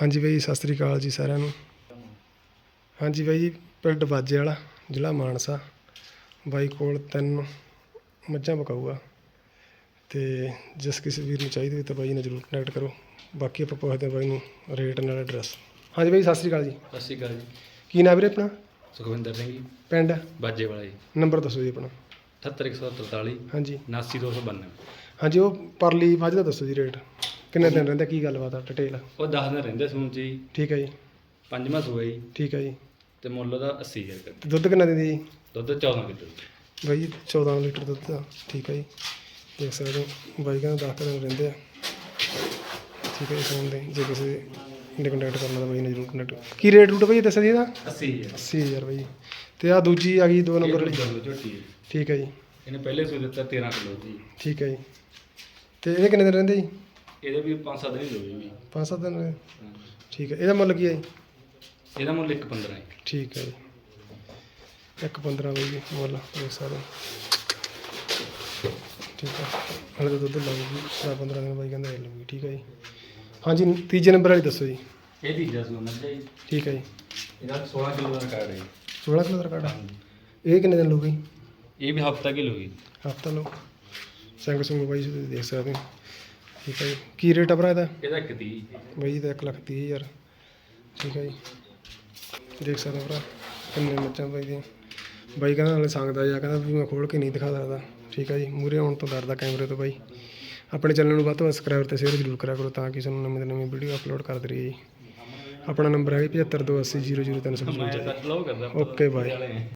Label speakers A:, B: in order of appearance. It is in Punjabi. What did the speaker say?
A: ਹਾਂਜੀ ਬਾਈ ਸਤਿ ਸ੍ਰੀ ਅਕਾਲ ਜੀ ਸਾਰਿਆਂ ਨੂੰ। ਹਾਂਜੀ ਬਾਈ ਜੀ ਪਿੰਡ ਬਾਜੇ ਵਾਲਾ ਜ਼ਿਲ੍ਹਾ ਮਾਨਸਾ। ਬਾਈ ਕੋਲ ਤਿੰਨ ਮੱਝਾਂ ਬਕਾਊਗਾ ਤੇ ਜਿਸ ਕਿਸੇ ਵੀਰ ਨੂੰ ਚਾਹੀਦੀ ਹੋਵੇ ਤਾਂ ਬਾਈ ਨਾਲ ਜਰੂਰ ਕਨੈਕਟ ਕਰੋ। ਬਾਕੀ ਆਪਾਂ ਪੁੱਛਦੇ ਹਾਂ ਬਾਈ ਨੂੰ ਰੇਟ ਨਾਲ ਐਡਰੈਸ ਹਾਂਜੀ ਬਾਈ ਸਤਿ ਸ੍ਰੀ ਅਕਾਲ ਜੀ।
B: ਸਤਿ ਸ਼੍ਰੀ ਅਕਾਲ ਜੀ।
A: ਕੀ ਨਾਮ ਵੀਰੇ ਆਪਣਾ?
B: ਸੁਖਵਿੰਦਰ ਸਿੰਘ ਜੀ।
A: ਪਿੰਡ?
B: ਬਾਜੇ ਵਾਲਾ ਜੀ।
A: ਨੰਬਰ ਦੱਸੋ ਜੀ ਆਪਣਾ।
B: 78143
A: ਹਾਂਜੀ।
B: 79292
A: ਹਾਂਜੀ ਉਹ ਪਰਲੀ ਮੱਝ ਦਾ ਦੱਸੋ ਜੀ ਰੇਟ ਕਿੰਨੇ ਦਿਨ ਰਹਿੰਦਾ? ਕੀ ਗੱਲਬਾਤ ਆ? ਡਿਟੇਲ
B: ਉਹ 10 ਦਿਨ ਰਹਿੰਦੇ ਚ ਜੀ।
A: ਠੀਕ ਹੈ ਜੀ।
B: ਪੰਜਵਾਂ ਸੂਆ ਜੀ।
A: ਠੀਕ ਹੈ ਜੀ।
B: ਤੇ ਮੁੱਲ ਉਹਦਾ 80000 ਰੁਪਏ।
A: ਦੁੱਧ ਕਿੰਨਾ ਦਿੰਦੀ ਜੀ?
B: ਦੁੱਧ 14 ਕਿਲੋ ਜੀ।
A: ਬਾਈ 14 ਲੀਟਰ ਦੁੱਧ ਦਾ। ਠੀਕ ਹੈ ਜੀ। ਦੇਖ ਸਕਦੇ ਹੋ ਬਾਈ ਕਹਿੰਦਾ 10 ਦਿਨ ਰਹਿੰਦੇ ਆ। ਠੀਕ ਹੈ ਜੀ ਫੋਨ ਦੇ। ਜੇ ਕਿਸੇ ਨੇ ਕੰਟੈਕਟ ਕਰਨਾ ਤਾਂ ਬਾਈ ਨੇ ਜ਼ਰੂਰ ਕੰਟੈਕਟ ਕੀ ਰੇਟ ਰੂਟ ਬਾਈ ਦੱਸਿਆ ਸੀ ਇਹਦਾ?
B: 80000
A: 80000 ਬਾਈ। ਤੇ ਆ ਦੂਜੀ ਆ ਗਈ ਦੋ ਨੰਬਰ ਵਾਲੀ।
B: ਵਾਲੀ ਝੋਟੀ ਹੈ।
A: ਠੀਕ ਹੈ ਜੀ।
B: ਇਹਨੇ ਪਹਿਲੇ ਸੂ ਦਿੱਤਾ 13 ਕਿਲੋ ਜੀ।
A: ਠੀਕ ਹੈ ਜੀ। ਤੇ ਇਹਦੇ ਕਿੰਨੇ ਦਿਨ ਰਹਿੰਦੇ ਜੀ?
B: ਇਹਦੇ ਵੀ 5-7 ਦਿਨ ਹੀ ਜੀ
A: 5-7 ਦਿਨ ਰਹਿੰਦੇ?
B: ਹਾਂ।
A: ਠੀਕ ਹੈ ਇਹਦਾ ਮੁੱਲ ਕੀ ਹੈ ਜੀ?
B: ਇਹਦਾ ਮੁੱਲ 1.15 ਹੈ।
A: ਠੀਕ ਹੈ ਜੀ। ਇੱਕ 15 ਬਾਈ ਜੀ ਮੁੱਲ ਦੇਖ ਸਕਦੇ ਹੋ। ਠੀਕ ਹੈ। ਹਲੇ ਤਾਂ ਦੁੱਧ ਲੱਗੂਗੀ 15 ਦਿਨ ਬਾਈ ਕਹਿੰਦਾ ਇਹ ਲੱਗੂਗੀ ਠੀਕ ਹੈ ਜੀ। ਹਾਂਜੀ ਤੀਜੇ ਨੰਬਰ ਵਾਲੀ ਦੱਸੋ ਜੀ।
B: ਇਹ ਤੀਜਾ ਸੂਆ ਮੱਝ ਹੈ ਜੀ।
A: ਠੀਕ ਹੈ ਜੀ।
B: ਇਹਦਾ 16 ਕਿਲੋ ਦਾ ਰਿਕਾਰਡ ਹੈ ਜੀ।
A: 16 ਕਿਲੋ ਦਾ ਇਹ ਕਿੰਨੇ ਦਿਨ ਲਊਗੀ?
B: ਇਹ ਵੀ ਹਫਤਾ ਕਿਲੋ ਜੀ।
A: ਹਫਤਾ ਲਓ ਸੰਗ ਸੰਗ ਬਾਈ ਜੀ ਤੁਸੀਂ ਦੇਖ ਸਕਦੇ ਹੋ। ਠੀਕ ਹੈ ਜੀ। ਕੀ ਰੇਟ ਆ ਭਰਾ ਇਹਦਾ?
B: ਇਹਦਾ 130
A: ਬਾਈ ਜੀ। ਦਾ 1 ਲੱਖ ਤੀਹ ਹਜ਼ਾਰ। ਠੀਕ ਹੈ ਜੀ। ਦੇਖ ਸਕਦੇ ਹੋ ਭਰਾ ਕਿੰਨੇ ਮੱਝਾਂ ਬਾਈ ਦੀਆਂ। ਬਾਈ ਕਹਿੰਦਾ ਨਾਲੇ ਸੰਗਦਾ ਜਾ ਕਹਿੰਦਾ ਵੀ ਮੈਂ ਖੋਲ ਕੇ ਨਹੀਂ ਦਿਖਾ ਸਕਦਾ। ਠੀਕ ਹੈ ਜੀ। ਮੂਰੇ ਆਉਣ ਤੋਂ ਡਰਦਾ ਕੈਮਰੇ ਤੋਂ ਬਾਈ। ਆਪਣੇ ਚੈਨਲ ਨੂੰ ਵੱਧ ਤੋਂ ਵੱਧ ਸਬਸਕ੍ਰਾਈਬ ਤੇ ਸ਼ੇਅਰ ਜ਼ਰੂਰ ਕਰਿਆ ਕਰੋ ਤਾਂ ਕਿ ਤੁਹਾਨੂੰ ਨਵੀਂ ਤੋਂ ਨਵੀਂ ਵੀਡੀਓ ਅਪਲੋਡ ਕਰਦੇ ਰਹੀਏ ਜੀ। ਆਪਣਾ ਨੰਬਰ ਹੈ 7528000355
B: ਮੈਂ ਸੱਚ ਲਓ ਕਰਦਾ।
A: ਓਕੇ ਬਾਏ
B: ਵਾਲੇ ਨੇ